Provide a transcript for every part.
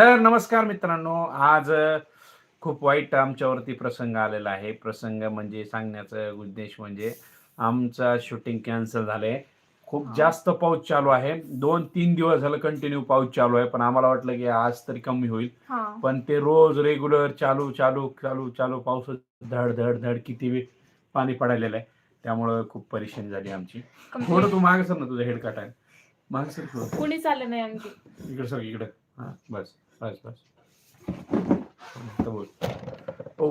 तर नमस्कार मित्रांनो आज खूप वाईट आमच्यावरती प्रसंग आलेला आहे. प्रसंग म्हणजे सांगण्याचा उद्देश म्हणजे आमचा शूटिंग कॅन्सल झालंय. खूप. जास्त पाऊस चालू आहे. दोन तीन दिवस झालं कंटिन्यू पाऊस चालू आहे पण आम्हाला वाटलं की आज तरी कमी होईल. पण ते रोज रेग्युलर चालू चालू चालू चालू पाऊस धड धड धड किती वेळ पाणी पडायलेलं आहे. त्यामुळं खूप परेशानी झाली आमची. थोडं तू मागे सर ना तुझं हेड काट आहे मागे सर कुणीच आलं नाही आणखी. इकडे सर इकडे. हा. बस बस बस. बोल. ओ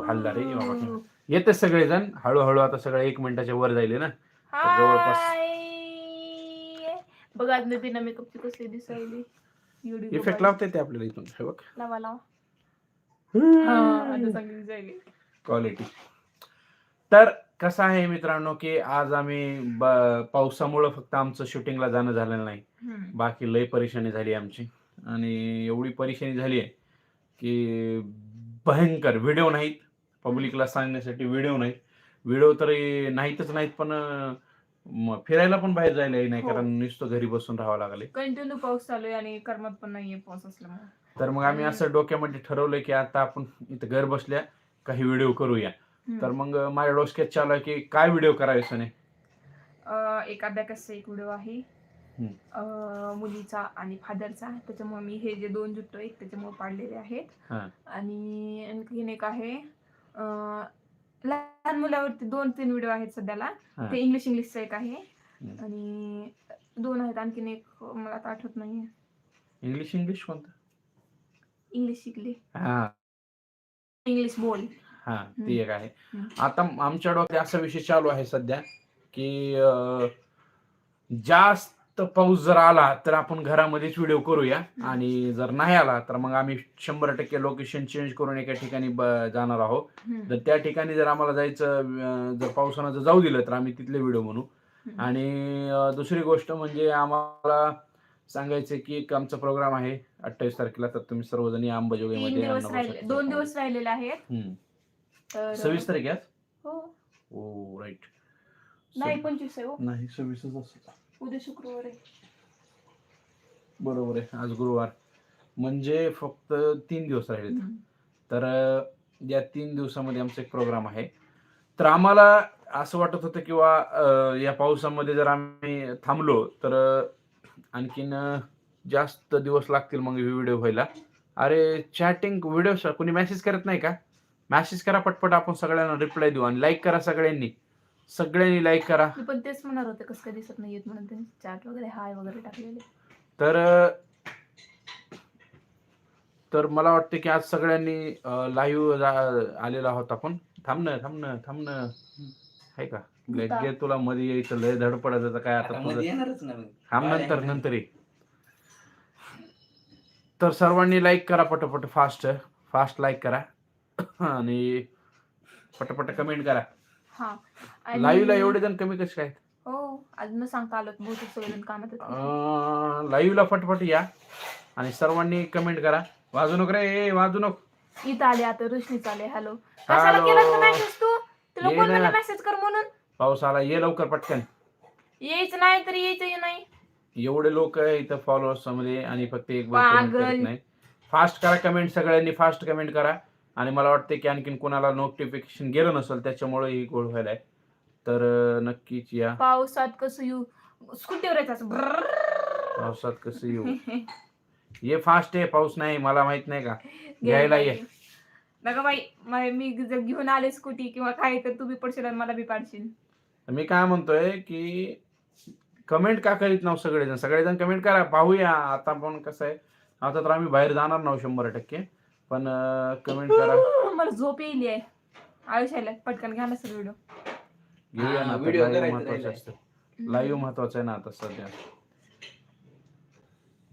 हल्ला रे बाबा. येते सगळेजण. हळूहळू आता सगळे एक मिनिटाच्या वर जाईल ना? जवळपास- हाय. बघा आज मी बिना मेकअपची कसली दिसायली. एवढी इफेक्ट. लावते ते आपल्याला इथून. हे बघ. लावा लावा. हा आता चांगली दिसायली. क्वालिटी तर कसं आहे मित्रांनो की आज आम्ही ब- पावसामुळं फक्त आमचं शूटिंगला जाणं झालेलं नाही. हम्म. बाकी लय परेशानी झाली आमची. आणि एवढी परेशानी झाली आहे की भयंकर व्हिडिओ नाहीत. पब्लिकला सांगण्यासाठी व्हिडिओ नाहीत. व्हिडिओ तरी नाहीतच नाहीत पण फिरायला पण बाहेर जायला नाही हो. कारण नुसतं घरी बसून राहावं लागले. कंटिन्यू पाऊस चालू आहे आणि करमत पण नाहीये पाऊस असल्यामुळे. तर मग आम्ही असं डोक्यामध्ये ठरवलं की आता आपण इथं घर बसल्या काही व्हिडिओ करूया. तर मग माझ्या डोसक्यात चालू आहे की काय व्हिडिओ करायचं नाही एक अभ्याकाचा एक व्हिडिओ आहे? मुलीचा आणि फादरचा त्याच्यामुळे मी हे जे दोन जुट्ट आहेत त्याच्यामुळे पाडलेले आहेत. हा. आणि आणखीन एक आहे अं, लहान मुलावरती दोन तीन व्हिडिओ आहेत सध्याला. ते इंग्लिश इंग्लिशचा एक आहे. आणि दोन आहेत आणखीन एक मला आता आठवत नाही इंग्लिश इंग्लिश कोणतं? इंग्लिश शिकली. हा. इंग्लिश बोल. हा ती एक आहे. आता आमच्या डोक्यात असा विषय चालू आहे सध्या की अं, जास्त पाऊस जर आला तर आपण घरामध्येच व्हिडिओ करूया. आणि जर नाही आला तर मग आम्ही शंभर टक्के लोकेशन चेंज करून एका ठिकाणी जाणार आहोत. तर त्या ठिकाणी जर आम्हाला जायचं जर पावसानं जर जाऊ दिलं तर आम्ही तिथले व्हिडिओ म्हणू. आणि दुसरी गोष्ट म्हणजे आम्हाला सांगायचं की एक आमचा प्रोग्राम आहे अठ्ठावीस तारखेला. तर तुम्ही सर्वजण अंबाजोगाईमध्ये दोन दिवस राहिलेले आहेत. तर सव्वीस तारीख आज? हो. ओ राईट नाही पंचवीस हो. नाही सव्वीसच असतं. उद्या शुक्रवार आहे. बरोबर आहे. आज गुरुवार. म्हणजे फक्त तीन दिवस राहिले. तर अं, या तीन दिवसामध्ये आमचा एक प्रोग्राम आहे. तर आम्हाला असं वाटत होतं किंवा अं, या पावसामध्ये जर आम्ही थांबलो तर अं, आणखीन अं, जास्त दिवस लागतील मग व्हिडिओ व्हायला. अरे चॅटिंग व्हिडिओ कोणी मेसेज करत नाही का? मेसेज करा पटपट आपण सगळ्यांना रिप्लाय देऊ आणि लाईक करा सगळ्यांनी. सगळ्यांनी लाईक करा. मी पण तेच म्हणणार होते कसं काय दिसत नाहीयेत म्हणून त्यांनी चॅट वगैरे हाय वगैरे टाकलेले. तर तर मला वाटतं की आज सगळ्यांनी लाईव्ह आलेलो आहोत आपण. थांबणं थांबणं थांबणं आहे का. घे तुला मध्ये यायचं लय धडपडायचं काय आता तुझं. थांब नंतर. नंतर ये तर सर्वांनी लाईक करा पटपट फास्ट फास्ट लाईक करा. आणि पटपट कमेंट करा. हा. आणि- लाईव्हला एवढे जण कमी कसे काय? हो आज न सांगता आलो बहुतेक सगळेजण कामात आहेत. लाईव्हला पटपट या आणि सर्वांनी कमेंट करा. वाजू नको रे ए, वाजू नको. इथं आले आता रोशनीच आले हॅलो. कशाला केला हॅलो. मेसेज तू? तुला ये कोण ना. म्हणलं मेसेज कर म्हणून? पाऊस आला ये लवकर पटकन. यायचं नाही तर यायचं नाही. एवढे लोक इथं फॉलोअर्समध्ये आणि फक्त एक comment पागल. नाही. फास्ट करा कमेंट सगळ्यांनी फास्ट कमेंट करा. आणि मला वाटते की आणखीन कोणाला नोटिफिकेशन गेलं नसेल त्याच्यामुळे ही गोळ व्हायला आहे. तर नक्कीच या. पावसात कसं येऊ? स्कूटीवर यायचं पावसात कसं येऊ ये फास्ट आहे पाऊस नाही मला माहीत नाही का घ्यायला ये नका बाई मी जर घेऊन आले स्कूटी किंवा काय तर तू बी पडशील आणि मला बी पाडशील तर मी काय म्हणतोय की कमेंट का करीत नाव सगळेजण सगळेजण कमेंट करा पाहूया आता पण कसं आहे आता तर आम्ही बाहेर जाणार नाव शंभर टक्के पण कमेंट करा. मला झोप येईल आहे आयुष्याला. पटकन घ्या ना सर व्हिडिओ घेऊया ना महत्वाचं. असतं. लाईव्ह महत्वाचं आहे ना आता सध्या.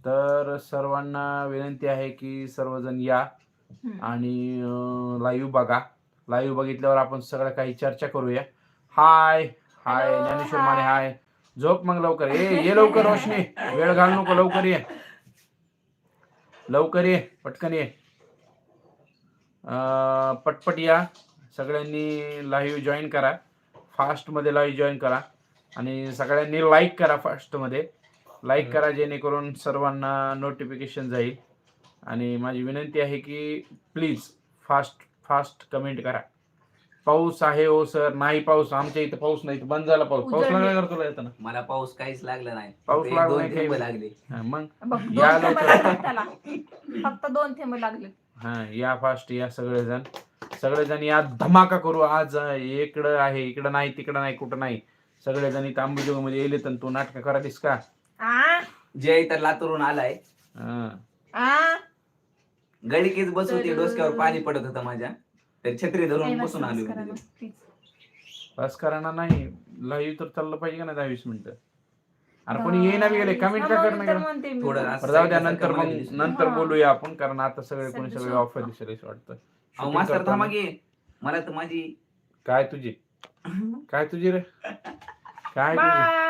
तर सर्वांना विनंती आहे की सर्वजण या. आणि लाईव्ह बघा. लाईव्ह बघितल्यावर आपण सगळं काही चर्चा करूया. हाय हाय ज्ञानेश्वर. माने हाय झोप मग लवकर. ये ये लवकर रोशनी. वेळ घालू नको लवकर ये. लवकर ये. पटकन ये. पटपट या. सगळ्यांनी लाईव्ह जॉईन करा. फास्टमध्ये लाईव्ह जॉईन करा. आणि सगळ्यांनी लाईक करा फास्टमध्ये. लाईक करा जेणेकरून सर्वांना नोटिफिकेशन जाईल. आणि माझी विनंती आहे की प्लीज फास्ट फास्ट कमेंट करा. पाऊस आहे हो सर नाही पाऊस. आमच्या इथं पाऊस नाही. बंद झाला पाऊस. पाऊस. लागला का तुला येताना मला पाऊस काहीच लागला नाही. पाऊस लागला नाही काही. लागले. मग बघ या दोन थेंब लवकर. लागले त्याला. फक्त दोन थेंब लागले. हा या फास्ट या सगळेजण. सगळेजण या धमाका करू. आज इकडं आहे इकडं नाही तिकडं नाही कुठं नाही. सगळेजण इथं अंबुजोगमध्ये येले तर तू नाटक करालीस का? आ? जय तर लातूरून आलाय हा. आ? गडीकीच बसवते तर- डोसक्यावर पाणी पडत होतं माझ्या. तर छत्री धरून बसून आलो करा होते ना. बस करा नाही. लाईव्ह तर चाललं पाहिजे का नाही दहा वीस मिनिटं? अरे कोणी येईना बी गेले कमेंट का कर म्हणून तर म्हणते मी. थोडं जाऊ द्या नंतर मग. नंतर. बोलूया आपण कारण आता सगळे कोणी सगळे. ऑफर दिसेल वाटतं मास्तर करताना- थांबा मला तर माझी काय तुझी काय तुझी रे काय तुझी